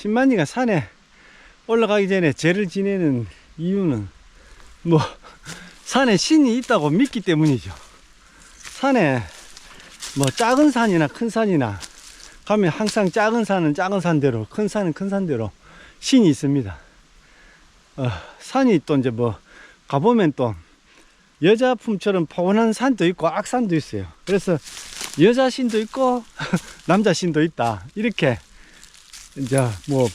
신만이가 산에 올라가기 전에 죄를 지내는 이유는 뭐 산에 신이 있다고 믿기 때문이죠. 산에 뭐 작은 산이나 큰 산이나 가면 항상 작은 산은 작은 산대로 큰 산은 큰 산대로 신이 있습니다. 어, 산이 또 이제 뭐 가보면 또 여자 품처럼 포근한 산도 있고 악산도 있어요. 그래서 여자 신도 있고 남자 신도 있다. 이렇게 이제 뭐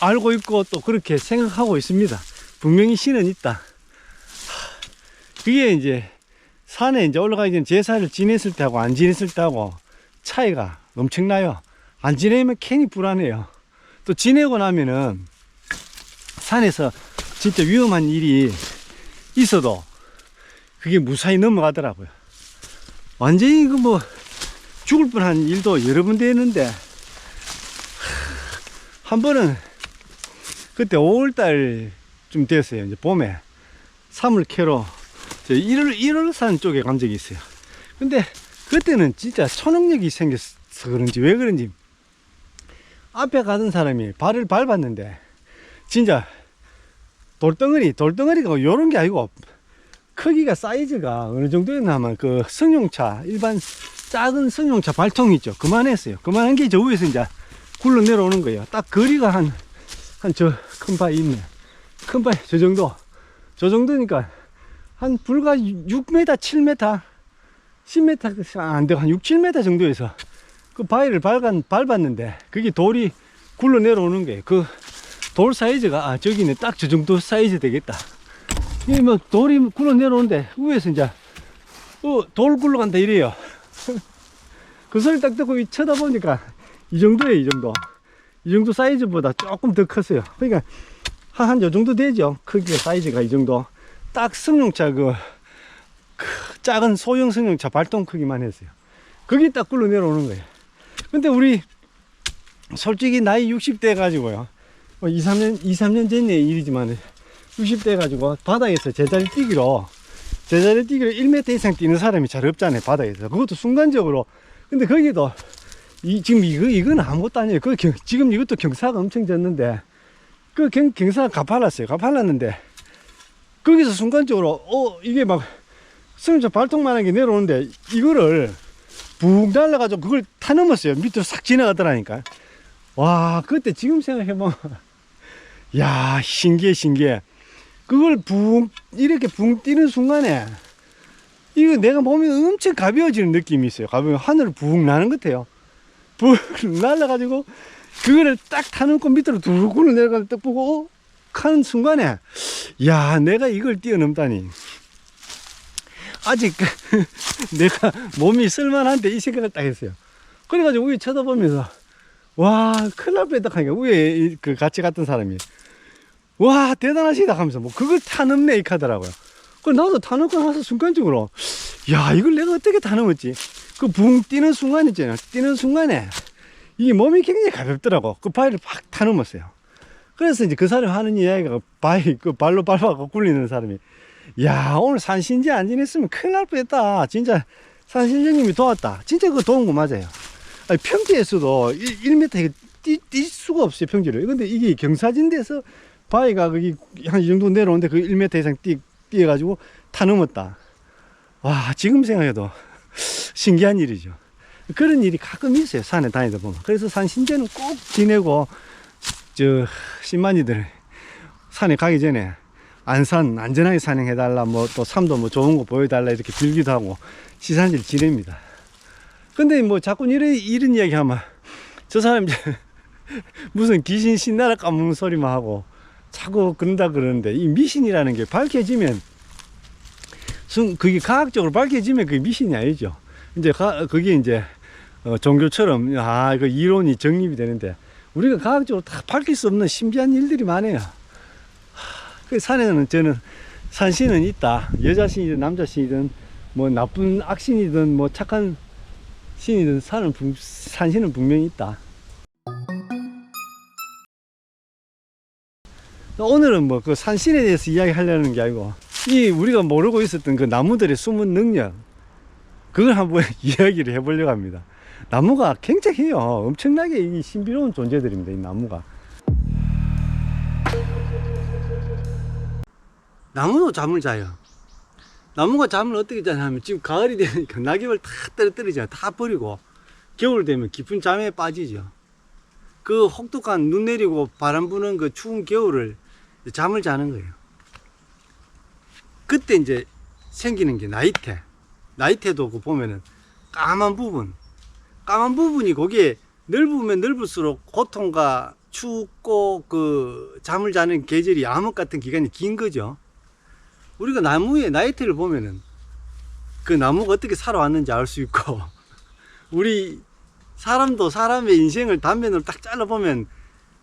알고 있고 또 그렇게 생각하고 있습니다. 분명히 신은 있다. 그게 이제 산에 이제 올라가기 전에 제사를 지냈을 때하고 안 지냈을 때하고 차이가 엄청나요. 안 지내면 괜히 불안해요. 또 지내고 나면은 산에서 진짜 위험한 일이 있어도 그게 무사히 넘어가더라고요. 완전히 그 뭐 죽을 뻔한 일도 여러 번 되는데 한 번은 그때 5월달쯤 됐어요. 이제 봄에 사물 캐러 저 1월 1월산 쪽에 간 적이 있어요. 근데 그때는 진짜 초능력이 생겨서 그런지 왜 그런지 앞에 가던 사람이 발을 밟았는데 진짜 돌덩어리 돌덩어리가 요런 게 아니고 크기가 사이즈가 어느 정도였나 하면 그 승용차 일반 작은 승용차 발통 있죠 그만했어요 그만한 게 저 위에서 이제 굴러 내려오는 거예요. 딱 거리가 한 한 저 큰 바위 있네. 큰 바위 저 정도. 저 정도니까 한 불과 6m 7m 10m 안 되고 한 6, 7m 정도에서 그 바위를 밟았, 밟았는데 그게 돌이 굴러 내려오는 거예요. 그 돌 사이즈가 아 저기는 딱 저 정도 사이즈 되겠다. 이뭐 돌이 굴러 내려오는데 위에서 이제 어 돌 굴러간다 이래요. 그 소리 딱 듣고 이 쳐다보니까 이 정도예요 이 정도. 이 정도 사이즈보다 조금 더 컸어요. 그러니까 한요 정도 되죠. 크기가 사이즈가 이 정도. 딱 승용차 그, 그 작은 소형 승용차 발동 크기만 했어요. 거기 딱 굴러 내려오는 거예요. 근데 우리 솔직히 나이 60대 가지고요. 뭐 2, 3년, 2, 3년 전 일이지만 60대 가지고 바닥에서 제자리 뛰기로 제자리 뛰기로 1m 이상 뛰는 사람이 잘 없잖아요 바닥에서. 그것도 순간적으로. 근데 거기도 이, 지금 이거 이건 아무것도 아니에요. 그 경, 지금 이것도 경사가 엄청 졌는데 그 경, 경사가 가팔랐어요. 가팔랐는데 거기서 순간적으로 어 이게 막 승용차 발통만한 게 내려오는데 이거를 붕 날라가지고 그걸 타 넘었어요. 밑으로 싹 지나가더라니까. 와 그때 지금 생각해보면 야 신기해 신기해. 그걸 붕 이렇게 붕 뛰는 순간에 이거 내가 몸이 엄청 가벼워지는 느낌이 있어요. 가벼워 하늘을 붕 나는 것 같아요 붕 날라가지고 그거를 딱 타놓고 밑으로 두르 굴러 내려가는 딱 보고 어? 하는 순간에 야 내가 이걸 뛰어넘다니. 아직 내가 몸이 쓸만한데 이 생각을 딱 했어요. 그래가지고 위에 쳐다보면서 와 큰일 날 뻔했다 하니까 위에 이- 그 같이 갔던 사람이 와 대단하시다 하면서 뭐 그걸 타넘네 이렇게 하더라고요 그 나도 타넘고 나서 순간적으로 야 이걸 내가 어떻게 타넘었지? 그 붕 뛰는 순간 있잖아요. 뛰는 순간에 이 몸이 굉장히 가볍더라고. 그 바위를 팍 타넘었어요. 그래서 이제 그 사람이 하는 이야기가 바위 그 발로 밟아가 굴리는 사람이 야 오늘 산신제 안 지냈으면 큰일 날 뻔했다. 진짜 산신제님이 도왔다. 진짜 그거 도운 거 맞아요. 아니, 평지에서도 1, m 이게 뛰, 뛸 수가 없어요 평지를. 근데 이게 경사진데서 바위가 거기 한 이 정도 내려오는데 그 1m 이상 뛰, 뛰어가지고 타 넘었다. 와 지금 생각해도 신기한 일이죠. 그런 일이 가끔 있어요 산에 다니다 보면. 그래서 산 신제는 꼭 지내고 저 신만이들 산에 가기 전에 안산 안전하게 산행해달라 뭐또 산도 뭐 좋은 거 보여달라 이렇게 빌기도 하고 시산지를 지냅니다. 근데 뭐 자꾸 이런, 이런 이야기 하면 저 사람 이제 무슨 귀신 신나라 까먹는 소리만 하고 자꾸 그런다 그러는데 이 미신이라는 게 밝혀지면 순 그게 과학적으로 밝혀지면 그게 미신이 아니죠. 이제 가, 그게 이제 어, 종교처럼 아그 이론이 정립이 되는데 우리가 과학적으로 다 밝힐 수 없는 신비한 일들이 많아요. 하, 그 산에는 저는 산신은 있다. 여자 신이든 남자 신이든 뭐 나쁜 악신이든 뭐 착한 신이든 산은 분- 산신은 분명히 있다. 오늘은 뭐 그 산신에 대해서 이야기하려는 게 아니고 이 우리가 모르고 있었던 그 나무들의 숨은 능력 그걸 한번 이야기를 해보려고 합니다. 나무가 굉장해요. 엄청나게 이 신비로운 존재들입니다. 이 나무가. 나무도 잠을 자요. 나무가 잠을 어떻게 자냐면 지금 가을이 되니까 낙엽을 다 떨어뜨리잖아요. 다 버리고 겨울 되면 깊은 잠에 빠지죠. 그 혹독한 눈 내리고 바람 부는 그 추운 겨울을 잠을 자는 거예요. 그때 이제 생기는 게 나이테. 나이테도 그 보면은 까만 부분. 까만 부분이 거기에 넓으면 넓을수록 고통과 춥고 그 잠을 자는 계절이 암흑 같은 기간이 긴 거죠. 우리가 나무에 나이테를 보면은 그 나무가 어떻게 살아왔는지 알 수 있고 우리 사람도 사람의 인생을 단면으로 딱 잘라보면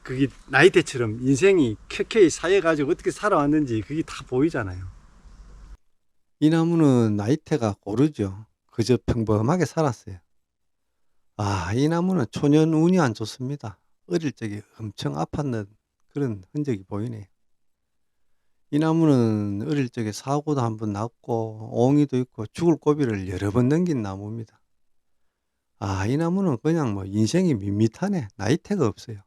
그게 나이테처럼 인생이 켜켜이 쌓여가지고 어떻게 살아왔는지 그게 다 보이잖아요. 이 나무는 나이테가 고르죠. 그저 평범하게 살았어요. 아, 이 나무는 초년 운이 안 좋습니다. 어릴 적에 엄청 아팠는 그런 흔적이 보이네요. 이 나무는 어릴 적에 사고도 한 번 났고, 옹이도 있고, 죽을 고비를 여러 번 넘긴 나무입니다. 아, 이 나무는 그냥 뭐 인생이 밋밋하네. 나이테가 없어요.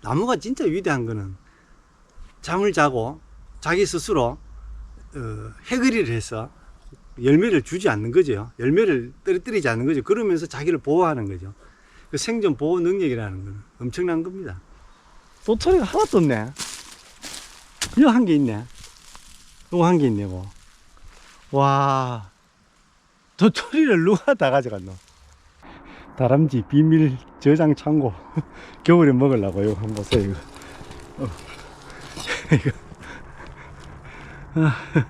나무가 진짜 위대한 거는 잠을 자고 자기 스스로 어, 해그리를 해서 열매를 주지 않는 거죠. 열매를 떨어뜨리지 않는 거죠. 그러면서 자기를 보호하는 거죠. 그 생존 보호 능력이라는 건 엄청난 겁니다. 도토리가 하나도 없네. 이거 한 개 있네. 이거 한 개 있네, 뭐. 와. 도토리를 누가 다 가져갔노? 다람쥐 비밀 저장 창고. 겨울에 먹으려고 이거 한번 보세요, 이거. 어. 이거. 아.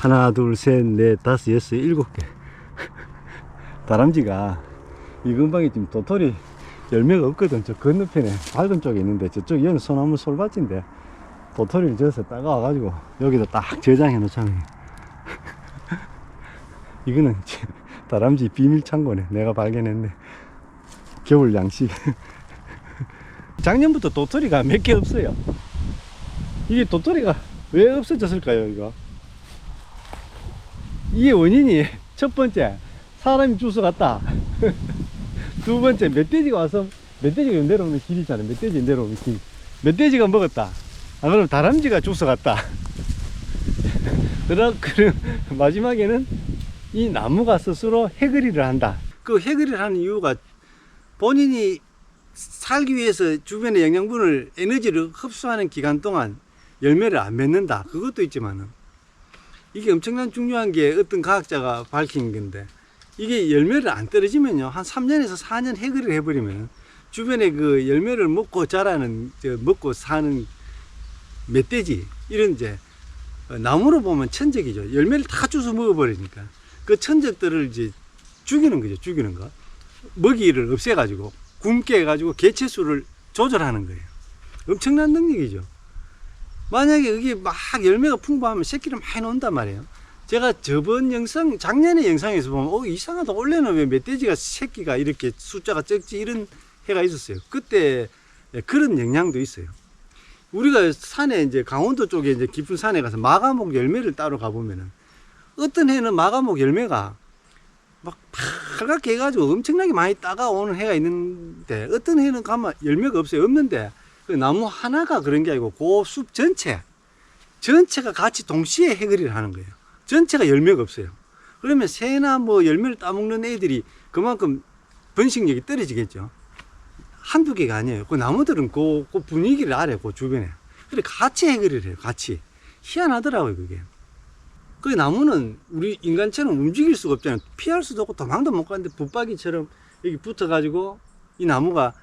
하나, 둘, 셋, 넷, 다섯, 여섯, 일곱 개. 다람쥐가 이 근방에 지금 도토리 열매가 없거든. 저 건너편에 밝은 쪽에 있는데 저쪽 여기는 소나무 솔밭인데 도토리를 저어서 따가와 가지고 여기다 딱 저장해 놓잖아요. 이거는 지- 다람쥐 비밀 창고네. 내가 발견했네. 겨울 양식. 작년부터 도토리가 몇 개 없어요. 이게 도토리가 왜 없어졌을까요, 이거? 이게 원인이 첫 번째 사람이 주워갔다. 두 번째 멧돼지가 와서 멧돼지가 내려오는 길이잖아요. 멧돼지 내려오는 길. 멧돼지가 먹었다. 아 그럼 다람쥐가 주워갔다. 그럼 마지막에는 이 나무가 스스로 해그리를 한다. 그 해그리를 하는 이유가 본인이 살기 위해서 주변의 영양분을 에너지를 흡수하는 기간 동안 열매를 안 맺는다. 그것도 있지만은. 이게 엄청난 중요한 게 어떤 과학자가 밝힌 건데 이게 열매를 안 떨어지면요 한 3년에서 4년 해결을 해버리면 주변에 그 열매를 먹고 자라는 저 먹고 사는 멧돼지 이런 이제 어, 나무로 보면 천적이죠. 열매를 다 주워 먹어버리니까 그 천적들을 이제 죽이는 거죠 죽이는 거. 먹이를 없애가지고 굶게 해가지고 개체수를 조절하는 거예요. 엄청난 능력이죠 만약에 이게 막 열매가 풍부하면 새끼를 많이 놓는단 말이에요. 제가 저번 영상, 작년의 영상에서 보면, 어, 이상하다. 원래는 왜 멧돼지가 새끼가 이렇게 숫자가 적지? 이런 해가 있었어요. 그때 그런 영향도 있어요. 우리가 산에 이제 강원도 쪽에 이제 깊은 산에 가서 마가목 열매를 따러 가보면은 어떤 해는 마가목 열매가 막 파랗게 해가지고 엄청나게 많이 따가오는 해가 있는데 어떤 해는 가면 열매가 없어요. 없는데 그 나무 하나가 그런 게 아니고 그 숲 전체 전체가 같이 동시에 해결을 하는 거예요. 전체가 열매가 없어요. 그러면 새나 뭐 열매를 따먹는 애들이 그만큼 번식력이 떨어지겠죠. 한두 개가 아니에요. 그 나무들은 그, 그 분위기를 알아요. 그 주변에. 그래 같이 해결을 해요. 같이. 희한하더라고요. 그게. 그 나무는 우리 인간처럼 움직일 수가 없잖아요. 피할 수도 없고 도망도 못 가는데 붙박이처럼 여기 붙어 가지고 이 나무가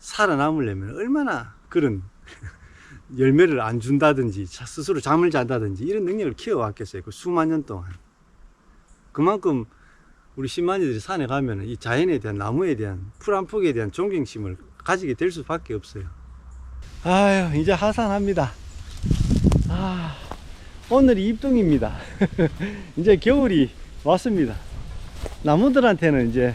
살아남으려면 얼마나 그런 열매를 안 준다든지 자- 스스로 잠을 잔다든지 이런 능력을 키워왔겠어요. 그 수만 년 동안. 그만큼 우리 신만이들이 산에 가면 이 자연에 대한 나무에 대한 풀 한 폭에 대한 존경심을 가지게 될 수밖에 없어요. 아유 이제 하산합니다. 아 오늘이 입동입니다. 이제 겨울이 왔습니다. 나무들한테는 이제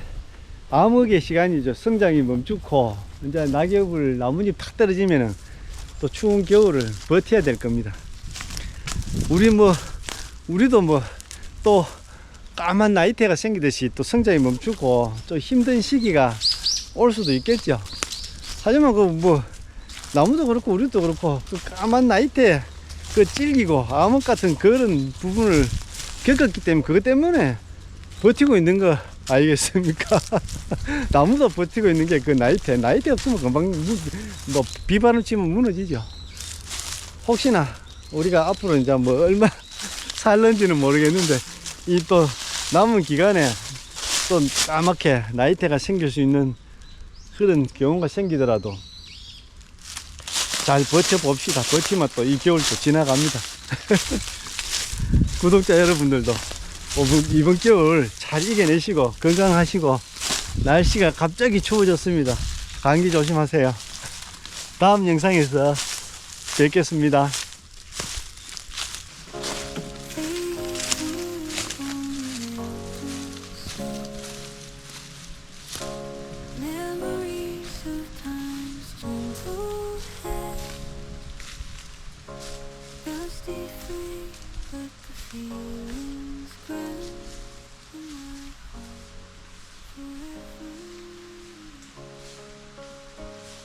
암흑의 시간이죠. 성장이 멈추고 이제 낙엽을 나뭇잎 탁 떨어지면은 또 추운 겨울을 버텨야 될 겁니다. 우리 뭐 우리도 뭐 또 까만 나이테가 생기듯이 또 성장이 멈추고 좀 힘든 시기가 올 수도 있겠죠. 하지만 그 뭐 나무도 그렇고 우리도 그렇고 그 까만 나이테 그 질기고 암흑 같은 그런 부분을 겪었기 때문에 그것 때문에 버티고 있는 거 아니겠습니까? 나무도 버티고 있는 게 그 나이테 나이테 없으면 금방 무- 뭐 비바람 치면 무너지죠. 혹시나 우리가 앞으로 이제 뭐 얼마 살는지는 모르겠는데 이 또 남은 기간에 또 까맣게 나이테가 생길 수 있는 그런 경우가 생기더라도 잘 버텨봅시다. 버티면 또 이 겨울도 지나갑니다. 구독자 여러분들도 이번, 이번 겨울 잘 이겨내시고 건강하시고 날씨가 갑자기 추워졌습니다. 감기 조심하세요. 다음 영상에서 뵙겠습니다.